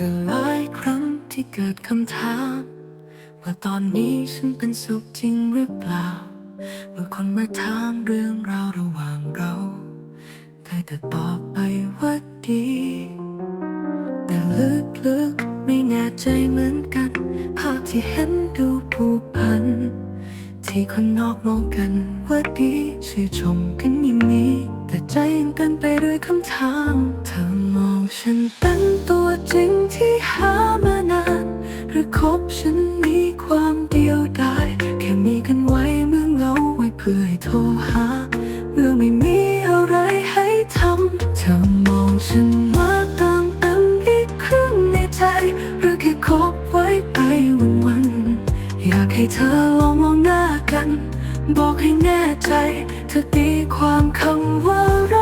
หลายครั้งที่เกิดคำถาม ว่าตอนนี้ฉันเป็นสุขจริงหรือเปล่าเมื่อคนมาถามเรื่องราวระหว่างเราได้แต่ตอบไปว่าดี แต่ลึกๆไม่แน่ใจเหมือนกัน ภาพที่เห็นดูผูกพัน ที่คนนอกมองกันว่าดีชื่อชมกันอย่างนี้ แต่ใจยังกันไปด้วยคำถามเธอ ฉันเป็นตัวจริงที่หามานาน หรือคบฉันมีความเดียวดายแค่มีกันไว้เมื่อเหงาไว้เพื่อให้โทรหา เมื่อไม่มีอะไรให้ทำเธอมองฉันมาตามเต็มอีกครึ่งในใจ หรือแค่คบไว้ไปวันๆอยากให้เธอลองมองหน้ากัน บอกให้แน่ใจ เธอตีความคำว่ารัก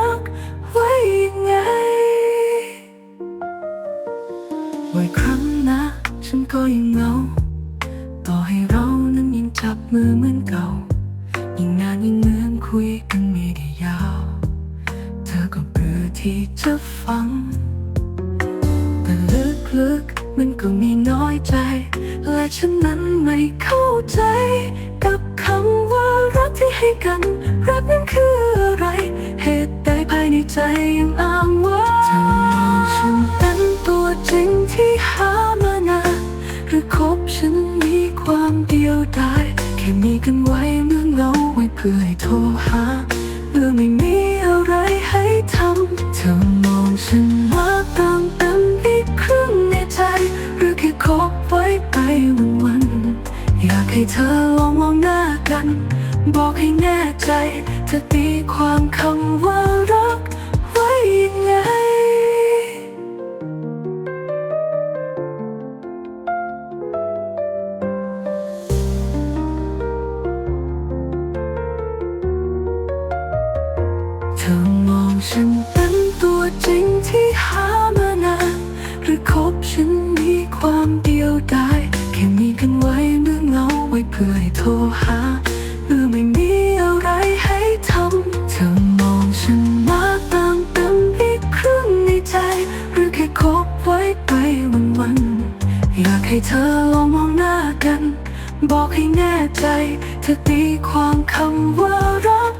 ไว้ครั้งนะ ฉันก็ยังเหงา ต่อให้เรานั้นยังจับมือเหมือนเก่า ยิ่งนานยิ่งเหมือนคุยกันไม่ได้ยาว เธอก็เบื่อที่จะฟัง แต่ลึกๆมันก็มีน้อยใจ และฉันนั้นไม่เข้าใจ กับคำว่ารักที่ให้กัน รักนั้นคืออะไร เหตุใดภายในใจยังอ้างายแค่มีกันไว้เมื่อเหงาไว้เพื่อให้โทรหาเมื่อไม่มีอะไรให้ทำเธอมองฉันว่าตามเต็มอีกครึ่งในใจ หรือแค่คบไว้ไปวันๆอยากให้เธอลองมองหน้ากัน บอกให้แน่ใจเธอตีความคำว่า ธอมองฉันเป็นตัวจริงที่หามานานหรือคบฉันมีความเดียวดายแค่มีกันไว้เมื่อเหงาไว้เพื่อให้โทรหาเมื่อไม่มีอะไรให้ทำเธอมองฉันมาตามเต็มอีกครึ่งในใจ หรือแค่คบไว้ไปวันๆอยากให้เธอลองมองหน้ากัน บอกให้แน่ใจเธอตีความคำว่ารัก